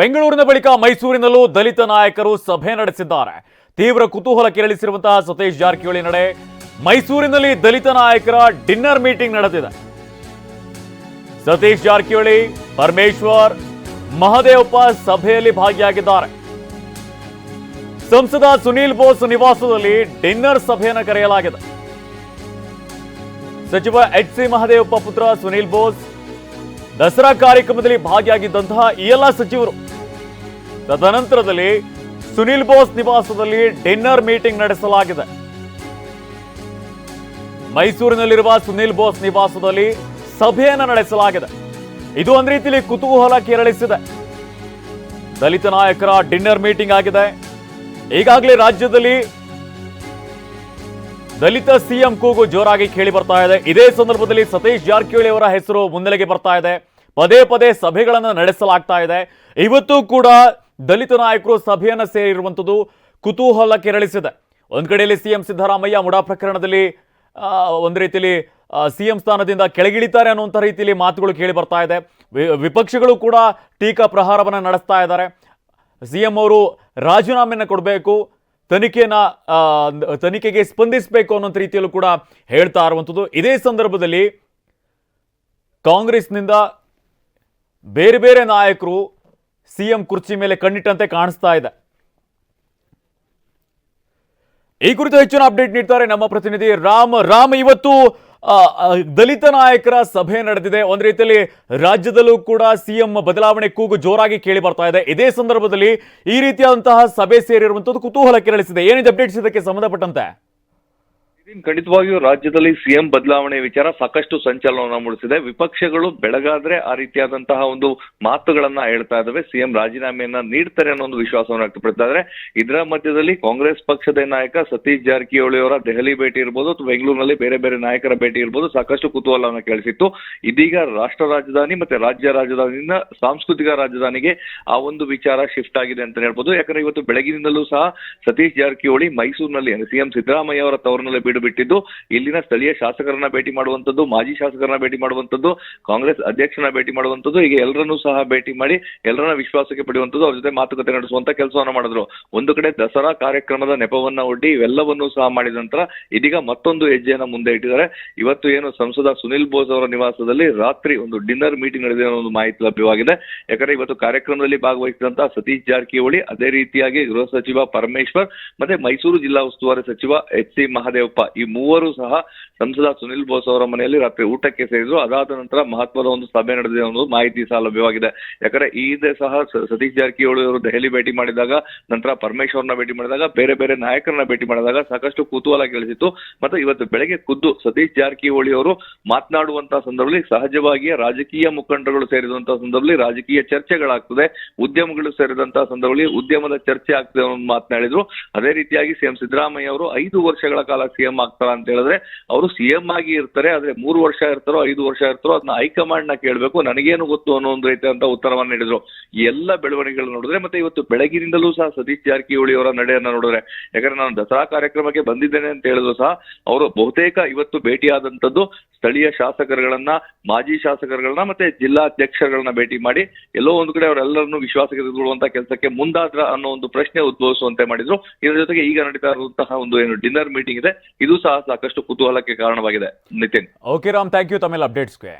ಬೆಂಗಳೂರಿನ ಬಳಿಕ ಮೈಸೂರಿನಲ್ಲೂ ದಲಿತ ನಾಯಕರು ಸಭೆ ನಡೆಸಿದ್ದಾರೆ. ತೀವ್ರ ಕುತೂಹಲ ಕೆರಳಿಸಿರುವಂತಹ ಸತೀಶ್ ಜಾರಕಿಹೊಳಿ ನಡೆ ಮೈಸೂರಿನಲ್ಲಿ ದಲಿತ ನಾಯಕರ ಡಿನ್ನರ್ ಮೀಟಿಂಗ್ ನಡೆದಿದೆ. ಸತೀಶ್ ಜಾರಕಿಹೊಳಿ, ಪರಮೇಶ್ವರ್, ಮಹದೇವಪ್ಪ ಸಭೆಯಲ್ಲಿ ಭಾಗಿಯಾಗಿದ್ದಾರೆ. ಸಂಸದ ಸುನೀಲ್ ಬೋಸ್ ನಿವಾಸದಲ್ಲಿ ಡಿನ್ನರ್ ಸಭೆಯನ್ನು ಕರೆಯಲಾಗಿದೆ. ಸಚಿವ ಎಚ್ ಸಿ ಮಹದೇವಪ್ಪ ಪುತ್ರ ಸುನೀಲ್ ಬೋಸ್ ದಸರಾ ಕಾರ್ಯಕ್ರಮದಲ್ಲಿ ಭಾಗಿಯಾಗಿದ್ದಂತಹ ಈ ಎಲ್ಲ ಸಚಿವರು ತದನಂತರದಲ್ಲಿ ಸುನಿಲ್ ಬೋಸ್ ನಿವಾಸದಲ್ಲಿ ಡಿನ್ನರ್ ಮೀಟಿಂಗ್ ನಡೆಸಲಾಗಿದೆ. ಮೈಸೂರಿನಲ್ಲಿರುವ ಸುನಿಲ್ ಬೋಸ್ ನಿವಾಸದಲ್ಲಿ ಸಭೆಯನ್ನು ನಡೆಸಲಾಗಿದೆ. ಇದು ಒಂದು ರೀತಿಯಲ್ಲಿ ಕುತೂಹಲ ಕೆರಳಿಸಿದೆ. ದಲಿತ ನಾಯಕರ ಡಿನ್ನರ್ ಮೀಟಿಂಗ್ ಆಗಿದೆ. ಈಗಾಗಲೇ ರಾಜ್ಯದಲ್ಲಿ ದಲಿತ ಸಿಎಂ ಕೂಗು ಜೋರಾಗಿ ಕೇಳಿ ಬರ್ತಾ ಇದೆ. ಇದೇ ಸಂದರ್ಭದಲ್ಲಿ ಸತೀಶ್ ಜಾರಕಿಹೊಳಿ ಅವರ ಹೆಸರು ಮುನ್ನೆಲೆಗೆ ಬರ್ತಾ ಇದೆ. ಪದೇ ಪದೇ ಸಭೆಗಳನ್ನು ನಡೆಸಲಾಗ್ತಾ ಇದೆ. ಇವತ್ತು ಕೂಡ ದಲಿತ ನಾಯಕರು ಸಭೆಯನ್ನು ಸೇರಿರುವಂಥದ್ದು ಕುತೂಹಲ ಕೆರಳಿಸಿದೆ. ಒಂದು ಕಡೆಯಲ್ಲಿ ಸಿಎಂ ಸಿದ್ದರಾಮಯ್ಯ ಮುಡಾ ಪ್ರಕರಣದಲ್ಲಿ ಒಂದು ರೀತಿಯಲ್ಲಿ ಸಿಎಂ ಸ್ಥಾನದಿಂದ ಕೆಳಗಿಳಿತಾರೆ ಅನ್ನುವಂಥ ರೀತಿಯಲ್ಲಿ ಮಾತುಗಳು ಕೇಳಿ ಬರ್ತಾ ಇದೆ. ವಿಪಕ್ಷಗಳು ಕೂಡ ಟೀಕಾ ಪ್ರಹಾರವನ್ನು ನಡೆಸ್ತಾ ಇದ್ದಾರೆ. ಸಿಎಂ ಅವರು ರಾಜೀನಾಮೆಯನ್ನು ಕೊಡಬೇಕು ತನಿಖೆನ ತನಿಖೆಗೆ ಸ್ಪಂದಿಸಬೇಕು ಅನ್ನೋಂಥ ರೀತಿಯಲ್ಲೂ ಕೂಡ ಹೇಳ್ತಾ ಇರುವಂಥದ್ದು. ಇದೇ ಸಂದರ್ಭದಲ್ಲಿ ಕಾಂಗ್ರೆಸ್ನಿಂದ ಬೇರೆ ಬೇರೆ ನಾಯಕರು ಸಿಎಂ ಕುರ್ಚಿ ಮೇಲೆ ಕಣ್ಣಿಟ್ಟಂತೆ ಕಾಣಿಸ್ತಾ ಇದೆ. ಈ ಕುರಿತು ಹೆಚ್ಚಿನ ಅಪ್ಡೇಟ್ ನೀಡ್ತಾರೆ ನಮ್ಮ ಪ್ರತಿನಿಧಿ ರಾಮ್. ರಾಮ್, ಇವತ್ತು ದಲಿತ ನಾಯಕರ ಸಭೆ ನಡೆದಿದೆ. ಒಂದು ರೀತಿಯಲ್ಲಿ ರಾಜ್ಯದಲ್ಲೂ ಕೂಡ ಸಿಎಂ ಬದಲಾವಣೆ ಕೂಗು ಜೋರಾಗಿ ಕೇಳಿ ಬರ್ತಾ ಇದೆ. ಇದೇ ಸಂದರ್ಭದಲ್ಲಿ ಈ ರೀತಿಯಾದಂತಹ ಸಭೆ ಸೇರಿರುವಂತದ್ದು ಕುತೂಹಲ ಕೆರಳಿಸಿದೆ. ಏನಿದೆ ಅಪ್ಡೇಟ್ಸ್ ಇದಕ್ಕೆ ಸಂಬಂಧಪಟ್ಟಂತೆ? ಖಂಡಿತವಾಗಿಯೂ ರಾಜ್ಯದಲ್ಲಿ ಸಿಎಂ ಬದಲಾವಣೆ ವಿಚಾರ ಸಾಕಷ್ಟು ಸಂಚಲನವನ್ನು ಮೂಡಿಸಿದೆ. ವಿಪಕ್ಷಗಳು ಬೆಳಗಾದ್ರೆ ಆ ರೀತಿಯಾದಂತಹ ಒಂದು ಮಾತುಗಳನ್ನ ಹೇಳ್ತಾ ಇದ್ದಾವೆ ಸಿಎಂ ರಾಜೀನಾಮೆಯನ್ನ ನೀಡ್ತಾರೆ ಅನ್ನೋ ಒಂದು ವಿಶ್ವಾಸವನ್ನು ವ್ಯಕ್ತಪಡಿಸ್ತಾ ಇದ್ದಾರೆ ಇದರ ಮಧ್ಯದಲ್ಲಿ ಕಾಂಗ್ರೆಸ್ ಪಕ್ಷದ ನಾಯಕ ಸತೀಶ್ ಜಾರಕಿಹೊಳಿ ಅವರ ದೆಹಲಿ ಭೇಟಿ ಇರ್ಬೋದು ಅಥವಾ ಬೆಂಗಳೂರಿನಲ್ಲಿ ಬೇರೆ ಬೇರೆ ನಾಯಕರ ಭೇಟಿ ಇರ್ಬೋದು ಸಾಕಷ್ಟು ಕುತೂಹಲವನ್ನು ಕೇಳಿಸಿತ್ತು ಇದೀಗ ರಾಷ್ಟ್ರ ರಾಜಧಾನಿ ಮತ್ತೆ ರಾಜ್ಯ ರಾಜಧಾನಿಯಿಂದ ಸಾಂಸ್ಕೃತಿಕ ರಾಜಧಾನಿಗೆ ಆ ಒಂದು ವಿಚಾರ ಶಿಫ್ಟ್ ಆಗಿದೆ ಅಂತ ಹೇಳ್ಬೋದು. ಯಾಕಂದ್ರೆ ಇವತ್ತು ಬೆಳಗಿನಿಂದಲೂ ಸಹ ಸತೀಶ್ ಜಾರಕಿಹೊಳಿ ಮೈಸೂರಿನಲ್ಲಿ, ಸಿಎಂ ಸಿದ್ದರಾಮಯ್ಯ ಅವರ ತವರಿನಲ್ಲಿ ಬೀಡು ಬಿಟ್ಟಿದ್ದು. ಇಲ್ಲಿನ ಸ್ಥಳೀಯ ಶಾಸಕರನ್ನ ಭೇಟಿ ಮಾಡುವಂತದ್ದು ಮಾಜಿ ಶಾಸಕರನ್ನ ಭೇಟಿ ಮಾಡುವಂತದ್ದು ಕಾಂಗ್ರೆಸ್ ಅಧ್ಯಕ್ಷನ ಭೇಟಿ ಮಾಡುವಂತದ್ದು ಈಗ ಎಲ್ಲರನ್ನೂ ಸಹ ಭೇಟಿ ಮಾಡಿ ಎಲ್ಲರನ್ನ ವಿಶ್ವಾಸಕ್ಕೆ ಪಡೆಯುವಂತದ್ದು ಅವ್ರ ಜೊತೆ ಮಾತುಕತೆ ನಡೆಸುವಂತ ಕೆಲಸವನ್ನ ಮಾಡಿದ್ರು. ಒಂದು ಕಡೆ ದಸರಾ ಕಾರ್ಯಕ್ರಮದ ನೆಪವನ್ನ ಒಡ್ಡಿ ಇವೆಲ್ಲವನ್ನೂ ಸಹ ಮಾಡಿದ ನಂತರ ಇದೀಗ ಮತ್ತೊಂದು ಹೆಜ್ಜೆಯನ್ನ ಮುಂದೆ ಇಟ್ಟಿದ್ದಾರೆ. ಇವತ್ತು ಏನು ಸಂಸದ ಸುನಿಲ್ ಬೋಸ್ ಅವರ ನಿವಾಸದಲ್ಲಿ ರಾತ್ರಿ ಒಂದು ಡಿನ್ನರ್ ಮೀಟಿಂಗ್ ನಡೆದಿದೆ ಅನ್ನೋ ಒಂದು ಮಾಹಿತಿ ಲಭ್ಯವಾಗಿದೆ. ಯಾಕಂದ್ರೆ ಇವತ್ತು ಕಾರ್ಯಕ್ರಮದಲ್ಲಿ ಭಾಗವಹಿಸಿದಂತಹ ಸತೀಶ್ ಜಾರಕಿಹೊಳಿ, ಅದೇ ರೀತಿಯಾಗಿ ಗೃಹ ಸಚಿವ ಪರಮೇಶ್ವರ್, ಮತ್ತೆ ಮೈಸೂರು ಜಿಲ್ಲಾ ಉಸ್ತುವಾರಿ ಸಚಿವ ಎಚ್ ಸಿ ಮಹದೇವಪ್ಪ ಈ ಮೂವರು ಸಹ ಸಂಸದ ಸುನಿಲ್ ಬೋಸ್ ಅವರ ಮನೆಯಲ್ಲಿ ರಾತ್ರಿ ಊಟಕ್ಕೆ ಸೇರಿದ್ರು. ಅದಾದ ನಂತರ ಮಹತ್ವದ ಒಂದು ಸಭೆ ನಡೆದಿದೆ ಅನ್ನೋ ಮಾಹಿತಿ ಸಹ ಲಭ್ಯವಾಗಿದೆ. ಯಾಕಂದ್ರೆ ಈ ಸಹ ಸತೀಶ್ ಜಾರಕಿಹೊಳಿ ಅವರು ದೆಹಲಿ ಭೇಟಿ ಮಾಡಿದಾಗ, ನಂತರ ಪರಮೇಶ್ವರನ ಭೇಟಿ ಮಾಡಿದಾಗ, ಬೇರೆ ಬೇರೆ ನಾಯಕರನ್ನ ಭೇಟಿ ಮಾಡಿದಾಗ ಸಾಕಷ್ಟು ಕುತೂಹಲ ಕೇಳಿಸಿತ್ತು. ಮತ್ತೆ ಇವತ್ತು ಬೆಳಗ್ಗೆ ಖುದ್ದು ಸತೀಶ್ ಜಾರಕಿಹೊಳಿ ಅವರು ಮಾತನಾಡುವಂತಹ ಸಂದರ್ಭದಲ್ಲಿ ಸಹಜವಾಗಿಯೇ ರಾಜಕೀಯ ಮುಖಂಡರುಗಳು ಸೇರಿದಂತಹ ಸಂದರ್ಭದಲ್ಲಿ ರಾಜಕೀಯ ಚರ್ಚೆಗಳಾಗ್ತದೆ. ಉದ್ಯಮಗಳು ಸೇರಿದಂತಹ ಸಂದರ್ಭದಲ್ಲಿ ಉದ್ಯಮದ ಚರ್ಚೆ ಆಗ್ತದೆ ಮಾತನಾಡಿದ್ರು ಅದೇ ರೀತಿಯಾಗಿ ಸಿಎಂ ಸಿದ್ದರಾಮಯ್ಯ ಅವರು ಐದು ವರ್ಷಗಳ ಕಾಲ ಸಿಎಂ ಆಗ್ತಾರ ಅಂತ ಹೇಳಿದ್ರೆ, ಅವರು ಸಿಎಂ ಆಗಿ ಇರ್ತಾರೆ, ಆದ್ರೆ ಮೂರು ವರ್ಷ ಇರ್ತಾರೋ, ಐದು ವರ್ಷ ಇರ್ತಾರೋ ಅದನ್ನ ಹೈಕಮಾಂಡ್ನ ಕೇಳಬೇಕು, ನನಗೇನು ಗೊತ್ತು ಅನ್ನೋ ಒಂದು ರೀತಿಯಂತ ಉತ್ತರವನ್ನ ನೀಡಿದ್ರು. ಎಲ್ಲ ಬೆಳವಣಿಗೆಗಳು ನೋಡಿದ್ರೆ, ಮತ್ತೆ ಇವತ್ತು ಬೆಳಗಿನಿಂದಲೂ ಸಹ ಸತೀಶ್ ಜಾರಕಿಹೊಳಿ ಅವರ ನಡೆಯನ್ನ ನೋಡಿದ್ರೆ, ಯಾಕಂದ್ರೆ ನಾನು ದಸರಾ ಕಾರ್ಯಕ್ರಮಕ್ಕೆ ಬಂದಿದ್ದೇನೆ ಅಂತ ಹೇಳಿದ್ರು ಸಹ, ಅವರು ಬಹುತೇಕ ಇವತ್ತು ಭೇಟಿಯಾದಂತದ್ದು ಸ್ಥಳೀಯ ಶಾಸಕರುಗಳನ್ನ, ಮಾಜಿ ಶಾಸಕರುಗಳನ್ನ, ಮತ್ತೆ ಜಿಲ್ಲಾ ಅಧ್ಯಕ್ಷರುಗಳನ್ನ ಭೇಟಿ ಮಾಡಿ, ಎಲ್ಲೋ ಒಂದು ಕಡೆ ಅವರೆಲ್ಲರನ್ನು ವಿಶ್ವಾಸಕ್ಕೆ ತೆಗೆದುಕೊಳ್ಳುವಂತ ಕೆಲಸಕ್ಕೆ ಮುಂದಾದ್ರ ಅನ್ನೋ ಒಂದು ಪ್ರಶ್ನೆ ಉದ್ಭವಿಸುವಂತೆ ಮಾಡಿದ್ರು. ಇದರ ಜೊತೆಗೆ ಈಗ ನಡೀತಾ ಇರುವಂತಹ ಒಂದು ಏನು ಡಿನ್ನರ್ ಮೀಟಿಂಗ್ ಇದೆ ಇದು ಸಹ ಸಾಕಷ್ಟು ಕುತೂಹಲಕ್ಕೆ ಕಾರಣವಾಗಿದೆ Nitin. Okay Ram thank you ತಮ್ಮೆಲ್ಲ ಅಪ್ಡೇಟ್ಸ್ಗೆ